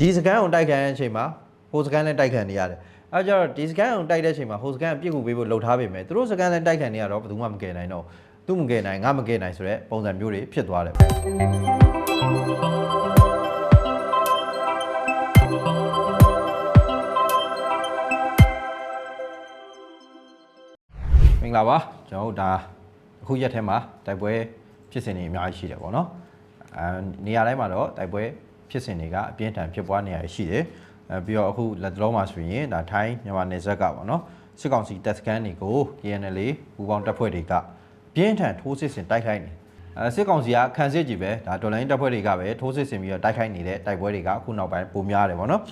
ဒီစကန်ကိုတိုက်ခံတဲ့အချိန်မှာဟိုစကန်လည်းတိုက်ခံနေရတယ်အဲကြတော့ဒီစကန်ကိုတိုက်တဲ့အချိန်မှာဟိုစကန်ကပြစ်ကူပေးဖို့လှုပ်ထားပေမဲ့သူတို့စကန်လည်းတိုက်ခံနေရတော့ဘယ်သူမှမကယ်နိုင်တော့သူမကယ်နိုင်ငါမကယ်နိုင်ဆိုတဲ့ပုံစံမျိုးတွေဖြစ်သွားတယ်မင်္ဂလာပါကျွန်တော်တို့ဒါအခုရက်ထဲမှာတိုက်ပွဲဖြစ်စဉ်တွေအများကြီးရှိတယ်ပေါ့နော်အဲနေရာတိုင်းမှာတော့တိုက်ပွဲ ဖြစ်စဉ်တွေကအပြင်းထန်ဖြစ်ပွားနေရရှိတယ်အဲပြီးတော့အခုလက်တလုံးမှာဆိုရင်ဒါထိုင်းမြန်မာနယ်စပ်ကပေါ့နော်စစ်ကောင်စီတပ်စခန်းတွေကို KNL ပူပေါင်းတပ်ဖွဲ့တွေကပြင်းထန်ထိုးစစ်ဆင်တိုက်ခိုက်နေအဲစစ်ကောင်စီကခံစစ်ကြီးပဲဒါဒေါ်လာရင်းတပ်ဖွဲ့တွေကပဲထိုးစစ်ဆင်ပြီးတော့တိုက်ခိုက်နေတဲ့တိုက်ပွဲတွေကအခုနောက်ပိုင်းပုံများတယ်ပေါ့နော်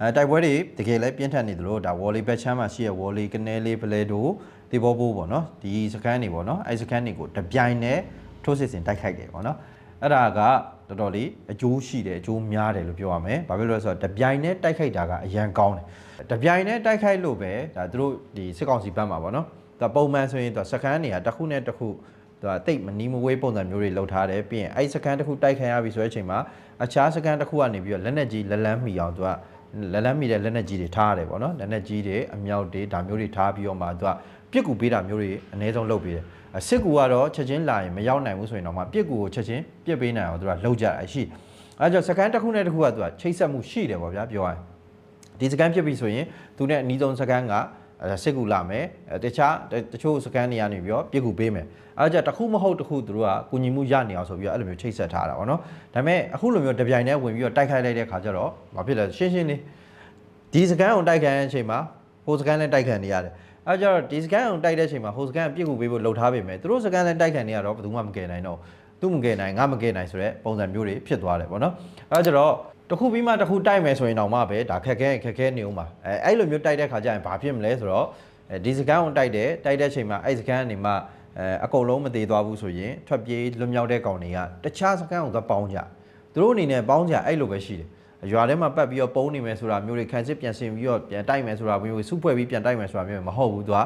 အဲတိုက်ပွဲတွေတကယ်လည်းပြင်းထန်နေသလိုဒါဝေါ်လီဘက်ချမ်းမှာရှိရဝေါ်လီကနေလေးပလဲဒိုဒီဘောပိုးပေါ့နော်ဒီစခန်းတွေပေါ့နော်အဲစခန်းတွေကိုတပြိုင်နဲ့ထိုးစစ်ဆင်တိုက်ခိုက်တယ်ပေါ့နော်အဲ့ဒါက တော်တော်လေးအကျိုးရှိတယ်အကျိုးများတယ်လို့ပြောရမယ်ဘာဖြစ်လို့လဲဆိုတော့တပြိုင်နဲ့တိုက်ခိုက်တာကအရန်ကောင်းတယ်တပြိုင်နဲ့တိုက်ခိုက်လို့ပဲဒါသူတို့ဒီစစ်ကောင်စီဘက်မှာပေါ့နော်ဒါပုံမှန်ဆိုရင်သူစခန်းတွေကတစ်ခုနဲ့တစ်ခုသူကတိတ်မနီးမဝေးပုံစံမျိုးတွေလောက်ထားတယ်ပြီးရင်အဲ့စကန်တစ်ခုတိုက်ခံရပြီဆိုတဲ့အချိန်မှာအခြားစကန်တစ်ခုကနေပြီးတော့လက်နက်ကြီးလက်လန်းမီအောင်သူကလက်လန်းမီတဲ့လက်နက်ကြီးတွေထားရတယ်ပေါ့နော်လက်နက်ကြီးတွေအမြောက်တွေဒါမျိုးတွေထားပြီးတော့မှသူကပြစ်ကူပေးတာမျိုးတွေအနည်းဆုံးလုပ်ပေးတယ်အ စစ်ကူကတော့ချက်ချင်းလာရင်မရောက်နိုင်ဘူးဆိုရင်တော့မှပြစ်ကူကိုချက်ချင်းပြစ်ပေးနိုင်အောင်သူကလုပ်ကြတာရှိအဲကြောင့်စကန်တစ်ခုနဲ့တစ်ခုကသူကချိတ်ဆက်မှုရှိတယ်ပေါ့ဗျာပြောရရင်ဒီစကန်ဖြစ်ပြီဆိုရင်သူနဲ့အနီးဆုံးစကန်ကအဲစစ်ကူလာမယ်အဲတခြားတချို့စကန်တွေကနေပြီးတော့ပြစ်ကူပေးမယ်အဲဒါကြတစ်ခုမဟုတ်တစ်ခုသူတို့ကကုညီမှုရနေအောင်ဆိုပြီးတော့အဲ့လိုမျိုးချိတ်ဆက်ထားတာပေါ့နော်ဒါပေမဲ့အခုလိုမျိုးတပြိုင်တည်းဝင်ပြီးတော့တိုက်ခိုက်လိုက်တဲ့ခါကျတော့ဘာဖြစ်လဲရှင်းရှင်းလေးဒီစကန်ကိုတိုက်ခိုက်တဲ့အချိန်မှာဟိုစကန်လည်းတိုက်ခံနေရတယ် အဲကြတော့ဒီစကန်ကိုတိုက်တဲ့အချိန်မှာဟိုစကန်ကပြစ်ကူပေးဖို့လှုပ်ထားပေမဲ့သူတို့စကန်လည်းတိုက်ခံနေရတော့ဘယ်သူမှမကယ်နိုင်တော့သူမကယ်နိုင်ငါမကယ်နိုင်ဆိုတဲ့ပုံစံမျိုးတွေဖြစ်သွားတယ်ပေါ့နော်အဲကြတော့တစ်ခုပြီးမှတစ်ခုတိုက်မယ်ဆိုရင်တော့မှပဲဒါခက်ခဲခက်ခဲနေဦးမှာအဲအဲ့လိုမျိုးတိုက်တဲ့ခါကျရင်ဘာဖြစ်မလဲဆိုတော့အဲဒီစကန်ကိုတိုက်တယ်တိုက်တဲ့အချိန်မှာအဲ့စကန်ကနေမှအဲအကုန်လုံးမသေးသွားဘူးဆိုရင်ထွက်ပြေးလွတ်မြောက်တဲ့ကောင်တွေကတခြားစကန်ကိုသွားပေါင်းကြသူတို့အနေနဲ့ပေါင်းကြအဲ့လိုပဲရှိတယ် ရွာထဲမှာပတ်ပြီးတော့ပုံနေမယ်ဆိုတာမျိုးတွေခံစစ်ပြန်ဆင်ပြီးတော့ပြန်တိုက်မယ်ဆိုတာမျိုးစုဖွဲ့ပြီးပြန်တိုက်မယ်ဆိုတာမျိုးမဟုတ်ဘူးသူက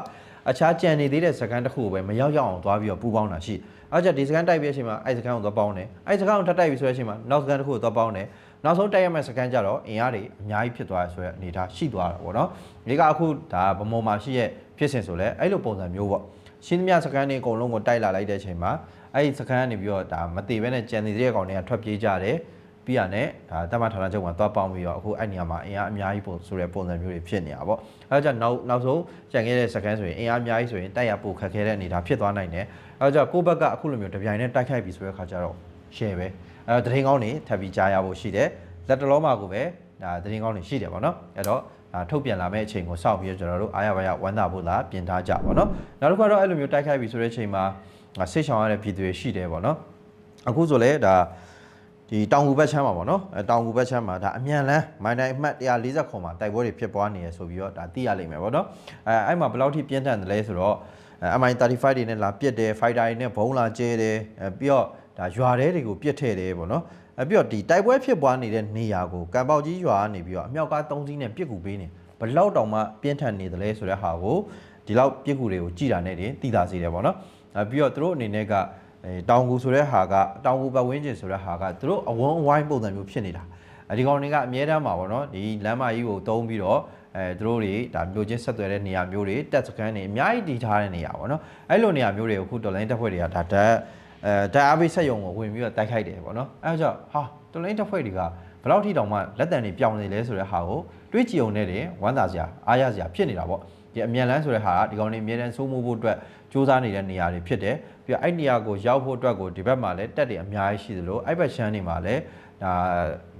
အခြားကြံနေသေးတဲ့စကန်တစ်ခုကိုပဲမရောက်ရောက်အောင်သွားပြီးတော့ပူပေါင်းတာရှိအဲ့ကြဒီစကန်တိုက်ပြီးတဲ့အချိန်မှာအဲ့စကန်ကိုသွားပေါင်းတယ်အဲ့စကန်ကိုထပ်တိုက်ပြီးဆိုတဲ့အချိန်မှာနောက်စကန်တစ်ခုကိုသွားပေါင်းတယ်နောက်ဆုံးတိုက်ရမယ့်စကန်ကြတော့အင်အားတွေအများကြီးဖြစ်သွားရဆိုတဲ့အနေအထားရှိသွားတာပေါ့နော်ဒီကအခုဒါဗမော်မှာရှိရဲ့ဖြစ်စဉ်ဆိုလဲအဲ့လိုပုံစံမျိုးပေါ့ရှင်းသမျှစကန်တွေအကုန်လုံးကိုတိုက်လာလိုက်တဲ့အချိန်မှာအဲ့ဒီစကန်ကနေပြီးတော့ဒါမတိပဲနဲ့ကြံနေတဲ့ကောင်တွေကထွက်ပြေးကြတယ် ပြီးရနဲ့ဒါတမန်ဌာနချုပ်မှာသွားပေါင်းပြီးတော့အခုအဲ့နေရာမှာအင်အားအများကြီးပုံဆိုတဲ့ပုံစံမျိုးတွေဖြစ်နေတာပေါ့အဲဒါကြောင့်နောက်နောက်ဆုံးကြံခဲ့တဲ့စကန်ဆိုရင်အင်အားအများကြီးဆိုရင်တိုက်ရပိုခက်ခဲတဲ့အနေအထားဖြစ်သွားနိုင်တယ်အဲဒါကြောင့်ကိုယ့်ဘက်ကအခုလိုမျိုးတပြိုင်နဲ့တိုက်ခိုက်ပြီးဆိုတဲ့အခါကျတော့ share ပဲအဲတရင်ကောင်းနေထပ်ပြီးကြားရဖို့ရှိတယ်လက်တလုံးမှာကိုပဲဒါတရင်ကောင်းနေရှိတယ်ပေါ့နော်အဲ့တော့ဒါထုတ်ပြန်လာမယ့်အချိန်ကိုစောင့်ပြီးတော့ကျွန်တော်တို့အားရပါရဝမ်းသာဖို့လာပြင်ထားကြပါတော့နောက်တစ်ခါတော့အဲ့လိုမျိုးတိုက်ခိုက်ပြီဆိုတဲ့အချိန်မှာဆိတ်ဆောင်ရတဲ့ပြည်သူတွေရှိတယ်ပေါ့နော်အခုဆိုလဲဒါ ဒီတောင်ကူဘက်ချမ်းမှာပေါ့နော်အဲတောင်ကူဘက်ချမ်းမှာဒါအမြန်လန်းမိုင်းတိုင်းအမှတ်140ခွန်မှာတိုက်ပွဲတွေဖြစ်ပွားနေရဆိုပြီးတော့ဒါသိရလိမ့်မယ်ပေါ့နော်အဲအဲ့မှာဘယ်လောက်ထိပြင်းထန်တယ်လဲဆိုတော့ MI35 တွေနဲ့လာပစ်တယ် fighter တွေနဲ့ဘုံလာကျဲတယ်အဲပြီးတော့ဒါရွာတဲတွေကိုပစ်ထည့်တယ်ပေါ့နော်အဲပြီးတော့ဒီတိုက်ပွဲဖြစ်ပွားနေတဲ့နေရာကိုကံပေါက်ကြီးရွာကနေပြီးတော့အမြောက်ကား3စီးနဲ့ပစ်ကူပေးနေဘလောက်တောင်မှပြင်းထန်နေတယ်လဲဆိုတဲ့ဟာကိုဒီလောက်ပစ်ကူတွေကိုကြည်တာနဲ့တင်သိတာစီတယ်ပေါ့နော်အဲပြီးတော့သူတို့အနေနဲ့က အဲတောင်ကူဆိုတဲ့ဟာကတောင်ကူပတ်ဝန်းကျင်ဆိုတဲ့ဟာကသူတို့အဝန်းအဝိုင်းပုံစံမျိုးဖြစ်နေတာအဲဒီကောင်တွေကအမြဲတမ်းမှာပေါ့နော်ဒီလမ်းမကြီးကိုတုံးပြီးတော့အဲသူတို့တွေဒါမျိုးချင်းဆက်သွယ်တဲ့နေရာမျိုးတွေတက်စကန်တွေအများကြီးတည်ထားတဲ့နေရာပေါ့နော်အဲ့လိုနေရာမျိုးတွေကိုအခုတော်လိုင်းတက်ဖွဲ့တွေကဒါဓာတ်အဲဓာတ်အားပေးဆက်ယုံကိုဝင်ပြီးတော့တိုက်ခိုက်တယ်ပေါ့နော်အဲဒါကြောင့်ဟာတော်လိုင်းတက်ဖွဲ့တွေကဘယ်လောက်ထိတောင်မှလက်တံတွေပြောင်းနေလဲဆိုတဲ့ဟာကိုတွေးကြည့်ုံနဲ့တင်ဝမ်းသာစရာအားရစရာဖြစ်နေတာပေါ့ ဒီအမြန်လန်းဆိုတဲ့ဟာကဒီကောင်တွေအမြဲတမ်းစိုးမိုးဖို့အတွက်စူးစမ်းနေတဲ့နေရာတွေဖြစ်တယ်ပြီးတော့အဲ့နေရာကိုရောက်ဖို့အတွက်ကိုဒီဘက်မှာလည်းတက်တွေအများကြီးရှိသလိုအဲ့ဘက်ရှမ်းတွေမှာလည်းဒါ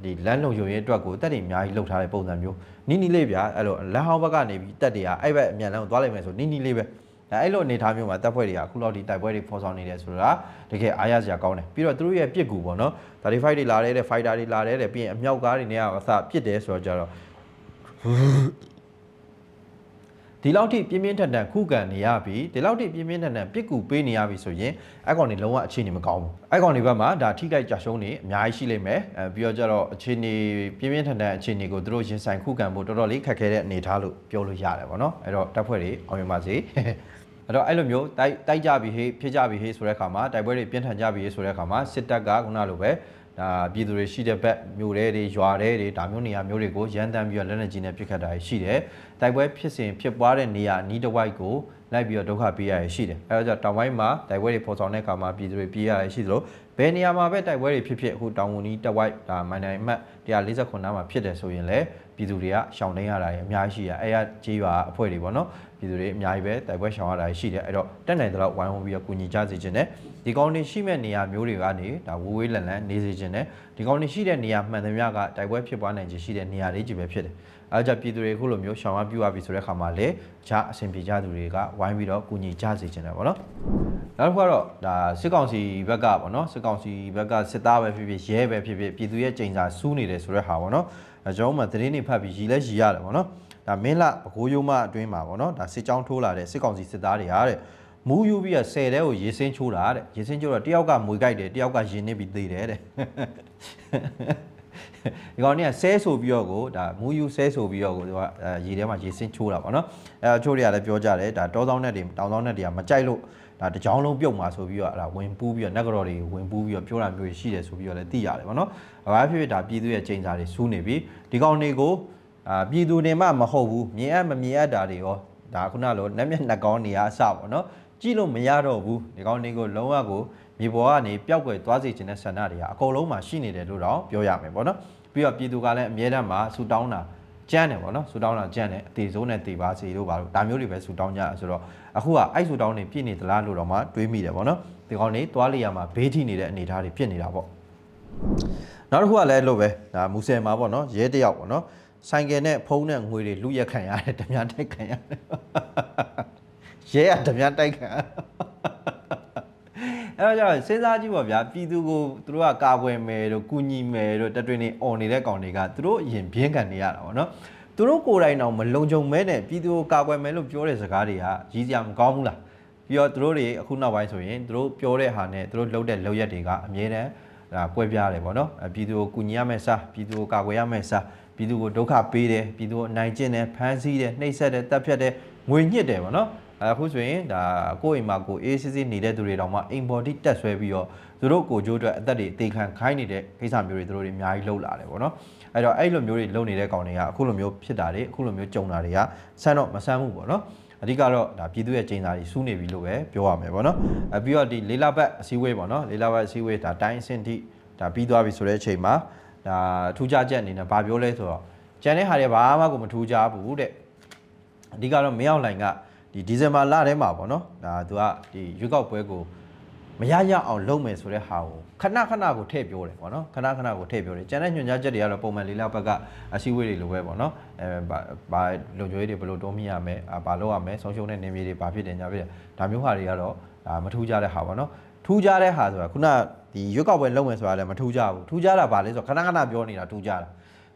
ဒီလမ်းလုံခြုံရေးအတွက်ကိုတက်တွေအများကြီးလှုပ်ထားတဲ့ပုံစံမျိုးနီးနီးလေးဗျာအဲ့လိုလမ်းဟောင်းဘက်ကနေပြီးတက်တွေကအဲ့ဘက်အမြန်လန်းကိုသွားလိုက်မယ်ဆိုနီးနီးလေးပဲဒါအဲ့လိုအနေထားမျိုးမှာတပ်ဖွဲ့တွေကအခုလောက်ဒီတိုက်ပွဲတွေဖော်ဆောင်နေတယ်ဆိုတာတကယ်အားရစရာကောင်းတယ်ပြီးတော့သူတို့ရဲ့ပြစ်ကူပေါ့နော်35တွေလာတဲ့ fighter တွေလာတဲ့ပြီးရင်အမြောက်ကားတွေနဲ့အစပြစ်တယ်ဆိုတော့ကြတော့ ဒီလောက်ထိပြင်းပြင်းထန်ထန်ခုခံနေရပြီဒီလောက်ထိပြင်းပြင်းထန်ထန်ပြစ်ကူပေးနေရပြီဆိုရင်အဲ့ကောင်တွေလုံးဝအခြေအနေမကောင်းဘူးအဲ့ကောင်တွေဘက်မှာဒါထိခိုက်ကြရှုံးနေအများကြီးရှိလိမ့်မယ်အဲပြီးတော့ကျတော့အခြေအနေပြင်းပြင်းထန်ထန်အခြေအနေကိုသူတို့ရင်ဆိုင်ခုခံဖို့တော်တော်လေးခက်ခဲတဲ့အနေအထားလို့ပြောလို့ရတယ်ပေါ့နော်အဲ့တော့တပ်ဖွဲ့တွေအောင်မြင်ပါစေအဲ့တော့အဲ့လိုမျိုးတိုက်တိုက်ကြပြီဟေးဖြစ်ကြပြီဟေးဆိုတဲ့အခါမှာတိုက်ပွဲတွေပြင်းထန်ကြပြီဟေးဆိုတဲ့အခါမှာစစ်တပ်ကခုနလိုပဲ ဒါပြည်သူတွေရှိတဲ့ဘက်မြို့တွေတွေရွာတွေတွေဒါမျိုးနေရာမျိုးတွေကိုရန်တမ်းပြီးတော့လက်နက်ကြီးနဲ့ပစ်ခတ်တာရှိတယ်တိုက်ပွဲဖြစ်စဉ်ဖြစ်ပွားတဲ့နေရာအနီးတစ်ဝိုက်ကိုလိုက်ပြီးတော့ဒုက္ခပေးရရှိတယ်အဲဒါကြောင့်တောင်ပိုင်းမှာတိုက်ပွဲတွေပေါ်ဆောင်တဲ့အခါမှာပြည်သူတွေပြေးရရှိသလိုဘယ်နေရာမှာပဲတိုက်ပွဲတွေဖြစ်ဖြစ်အခုတောင်ဝန်ကြီးတစ်ဝိုက်ဒါမိုင်နိုင်အမှတ်149နားမှာဖြစ်တယ်ဆိုရင်လည်း ပြည်သူတွေကရှောင်နေရတာတွေအများကြီးရှိရအဲရကြေးရွာအဖွဲ့တွေပေါ့နော်ပြည်သူတွေအများကြီးပဲတိုက်ပွဲရှောင်ရတာရှိတယ်အဲ့တော့တက်နိုင်တဲ့လောက်ဝိုင်းဝန်းပြီးတော့ကူညီကြစေခြင်းနဲ့ဒီကောင်းနေရှိမဲ့နေရာမျိုးတွေကနေဒါဝေးဝေးလန်လန်နေစေခြင်းနဲ့ဒီကောင်းနေရှိတဲ့နေရာမှန်သမျှကတိုက်ပွဲဖြစ်ပွားနိုင်ခြင်းရှိတဲ့နေရာတွေကြီးပဲဖြစ်တယ် အဲဒါကြောင့်ပြည်သူတွေအခုလိုမျိုးရှောင်ရပြူရပြီဆိုတဲ့ခါမှာလေဂျာအဆင်ပြေကြသူတွေကဝိုင်းပြီးတော့ကူညီကြစေခြင်းတယ်ပေါ့နော်နောက်တစ်ခုကတော့ဒါစစ်ကောင်စီဘက်ကပေါ့နော်စစ်ကောင်စီဘက်ကစစ်သားပဲဖြစ်ဖြစ်ရဲပဲဖြစ်ဖြစ်ပြည်သူရဲ့ကြိမ်စာစူးနေတယ်ဆိုတဲ့ဟာပေါ့နော်အဲကျွန်တော်မှသတင်းတွေဖတ်ပြီးရီလဲရီရတယ်ပေါ့နော်ဒါမင်းလဘကိုးယုံမအတွင်းမှာပေါ့နော်ဒါစစ်ကြောင်းထိုးလာတဲ့စစ်ကောင်စီစစ်သားတွေဟာတဲ့မူးယူပြီးတော့10တဲကိုရေစင်းချိုးတာတဲ့ရေစင်းချိုးတော့တယောက်ကမွေကြိုက်တယ်တယောက်ကရင်နစ်ပြီးသေးတယ်တဲ့ ဒီကောင်เนี่ยဆဲဆိုပြီးတော့ကိုဒါမူယူဆဲဆိုပြီးတော့ကိုသူကအဲရေထဲမှာရေစင်းချိုးတာပေါ့နော်အဲအချို့တွေကလည်းပြောကြတယ်ဒါတောဆောင်နဲ့တွေတောင်ဆောင်နဲ့တွေကမကြိုက်လို့ဒါတကြောင်လုံးပြုတ်มาဆိုပြီးတော့အဲ့ဒါဝင်ပူးပြီးတော့နက်ကြော်တွေဝင်ပူးပြီးတော့ပြောတာမျိုးတွေရှိတယ်ဆိုပြီးတော့လည်းသိရတယ်ပေါ့နော်ဘာဖြစ်ဖြစ်ဒါပြည်သူရဲ့ချိန်စာတွေစူးနေပြီဒီကောင်တွေကိုအာပြည်သူတွေမှမဟုတ်ဘူးမြင်အပ်မမြင်အပ်တာတွေရောဒါခုနလိုနက်မျက်နှာကောင်းနေရအစပေါ့နော်ကြည့်လို့မရတော့ဘူးဒီကောင်တွေကိုလုံးဝကို မြေပေါ်ကနေပျောက်ကွယ်သွားစေခြင်းတဲ့ဆန္ဒတွေကအကုန်လုံးမှာရှိနေတယ်လို့တော့ပြောရမယ်ပေါ့နော်ပြီးတော့ပြည်သူကလည်းအမြဲတမ်းမှာဆူတောင်းတာကြမ်းတယ်ပေါ့နော်ဆူတောင်းတာကြမ်းတယ်အသေးဆုံးနဲ့တေပါစီတို့ပါလို့ဒါမျိုးတွေပဲဆူတောင်းကြတာဆိုတော့အခုကအဲ့ဆူတောင်းနေပြည့်နေသလားလို့တော့မှတွေးမိတယ်ပေါ့နော်ဒီကောင်လေးသွားလိုက်ရမှာဘေးထိနေတဲ့အနေအထားတွေဖြစ်နေတာပေါ့နောက်တစ်ခုကလည်းလို့ပဲဒါမူဆယ်မှာပေါ့နော်ရဲတယောက်ပေါ့နော်ဆိုင်ကယ်နဲ့ဖုန်းနဲ့ငွေတွေလူရက်ခံရတယ်ဓမြတိုက်ခံရတယ်ရဲကဓမြတိုက်ခံရ အဲ့တော့ကျတော့စဉ်းစားကြည့်ပါဗျာပြည်သူကိုသူတို့ကကာကွယ်မယ်တို့ကုညီမယ်တို့တက်တွင်နေអော်နေတဲ့ကောင်တွေကသူတို့အရင်ဘင်းကန်နေရတာပေါ့နော်သူတို့ကိုယ်တိုင်တော့မလုံခြုံမဲနဲ့ပြည်သူကိုကာကွယ်မယ်လို့ပြောတဲ့စကားတွေကရည်စရာမကောင်းဘူးလားပြီးတော့သူတို့တွေအခုနောက်ပိုင်းဆိုရင်သူတို့ပြောတဲ့ဟာနဲ့သူတို့လုပ်တဲ့လုပ်ရက်တွေကအမြဲတမ်းဒါကွဲပြားတယ်ပေါ့နော်အပြည်သူကိုကုညီရမယ်စားပြည်သူကိုကာကွယ်ရမယ်စားပြည်သူကိုဒုက္ခပေးတယ်ပြည်သူကိုအနိုင်ကျင့်တယ်ဖမ်းဆီးတယ်နှိပ်စက်တယ်တပ်ဖြတ်တယ်ငွေညှစ်တယ်ပေါ့နော် အခုဆိုရင်ဒါကိုယ့်အိမ်မှာကိုအေးစစ်စစ်နေတဲ့သူတွေတောင်မှအိမ်ဘော်ဒီတက်ဆွဲပြီးတော့သူတို့ကိုကြိုးအတွက်အသက်တွေအသေးခံခိုင်းနေတဲ့ကိစ္စမျိုးတွေသူတို့တွေအများကြီးလှုပ်လာတယ်ပေါ့နော်အဲ့တော့အဲ့လိုမျိုးတွေလုပ်နေတဲ့ကောင်တွေကအခုလိုမျိုးဖြစ်တာတွေအခုလိုမျိုးကြုံတာတွေကဆန်းတော့မဆန်းဘူးပေါ့နော်အဓိကတော့ဒါပြည်သူရဲ့ကျင်းစာတွေစူးနေပြီလို့ပဲပြောရမယ်ပေါ့နော်အပြီးတော့ဒီလေးလပတ်အစည်းအဝေးပေါ့နော်လေးလပတ်အစည်းအဝေးဒါတိုင်းအဆင့်ထိဒါပြီးသွားပြီဆိုတဲ့အချိန်မှာဒါထူးခြားချက်အနေနဲ့ဗာပြောလဲဆိုတော့ကျန်တဲ့ဟာတွေဘာမှကိုမထူးခြားဘူးတဲ့အဓိကတော့မင်းအောင်လှိုင်က ဒီဒီဇင်ဘာလထဲမှာပေါ့နော်ဒါသူကဒီရွေးကောက်ပွဲကိုမရရအောင်လုပ်မယ်ဆိုတဲ့ဟာကိုခဏခဏကိုထည့်ပြောတယ်ပေါ့နော်ခဏခဏကိုထည့်ပြောတယ်ကျန်တဲ့ညွှန်ကြားချက်တွေကတော့ပုံမှန်လေးလဘက်ကအစည်းအဝေးတွေလိုပဲပေါ့နော်အဲဘာဘာလုံခြုံရေးတွေဘယ်လိုတိုးမြင့်ရမလဲအာဘာလုပ်ရမလဲဆုံးရှုံးတဲ့နေမြေတွေဘာဖြစ်တယ်ညာဖြစ်တယ်ဒါမျိုးဟာတွေကတော့ဒါမထူးကြတဲ့ဟာပေါ့နော်ထူးကြတဲ့ဟာဆိုတာခုနဒီရွေးကောက်ပွဲလုပ်မယ်ဆိုတာလည်းမထူးကြဘူးထူးကြတာဘာလဲဆိုတော့ခဏခဏပြောနေတာထူးကြတာ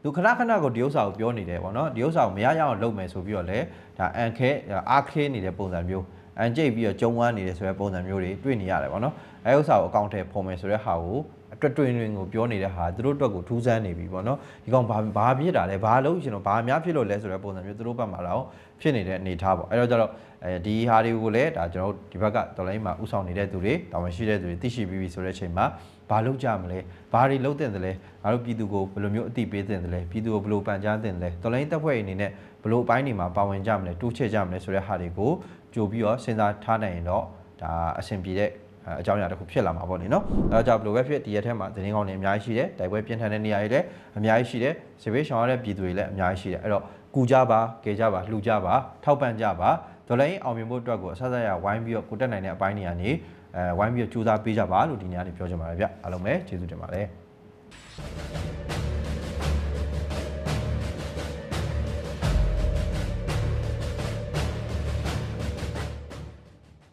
သူခဏခဏကိုဒီဥစ္စာကိုပြောနေတယ်ဗောနော်ဒီဥစ္စာကိုမရရအောင်လုပ်မယ်ဆိုပြီးတော့လေဒါအန်ခဲအားခဲနေတဲ့ပုံစံမျိုးအန်ကျိတ်ပြီးတော့ကျုံဝမ်းနေတဲ့ဆိုတဲ့ပုံစံမျိုးတွေတွေ့နေရတယ်ဗောနော်အဲဥစ္စာကိုအကောင့်ထဲပုံမယ်ဆိုတဲ့ဟာကို အတွက်တွင်တွင်ကိုပြောနေတဲ့ဟာသူတို့အတွက်ကိုထူးဆန်းနေပြီဗောနော်ဒီကောင်ဘာဘာဖြစ်တာလဲဘာလို့ရှင်တော့ဘာများဖြစ်လို့လဲဆိုတဲ့ပုံစံမျိုးသူတို့ဘက်မှာတော့ဖြစ်နေတဲ့အနေအထားပေါ့အဲတော့ကျတော့အဲဒီဟာတွေကိုလည်းဒါကျွန်တော်တို့ဒီဘက်ကတော်လိုင်းမှာဥဆောင်နေတဲ့သူတွေတာဝန်ရှိတဲ့သူတွေသိရှိပြီးပြီဆိုတဲ့အချိန်မှာဘာလုပ်ကြမလဲဘာတွေလုပ်တင်တယ်လဲငါတို့ပြည်သူကိုဘယ်လိုမျိုးအသိပေးတင်တယ်လဲပြည်သူကိုဘယ်လိုပန်ကြားတင်တယ်လဲတော်လိုင်းတပ်ဖွဲ့အနေနဲ့ဘယ်လိုအပိုင်းတွေမှာပါဝင်ကြမလဲတိုးချဲ့ကြမလဲဆိုတဲ့ဟာတွေကိုကြိုပြီးတော့စဉ်းစားထားနိုင်ရင်တော့ဒါအဆင်ပြေတဲ့ အကြောင်းအရာတစ်ခုဖြစ်လာမှာပေါ့လေနော်အဲဒါကြောင့်ဘယ်လိုပဲဖြစ်ဒီရက်ထဲမှာသတင်းကောင်းတွေအများကြီးရှိတယ်တိုက်ပွဲပြင်းထန်တဲ့နေရာတွေလည်းအများကြီးရှိတယ်စေဘေးရှောင်ရတဲ့ပြည်သူတွေလည်းအများကြီးရှိတယ်အဲ့တော့ကူကြပါကေကြပါလှူကြပါထောက်ပံ့ကြပါဒေါ်လာရင်းအောင်မြင်ဖို့အတွက်ကိုအဆက်ဆက်ရဝိုင်းပြီးတော့ကိုတက်နိုင်တဲ့အပိုင်းတွေကနေအဲဝိုင်းပြီးတော့ကြိုးစားပေးကြပါလို့ဒီနေ့ကနေပြောချင်ပါတယ်ဗျအားလုံးပဲကျေးဇူးတင်ပါတယ်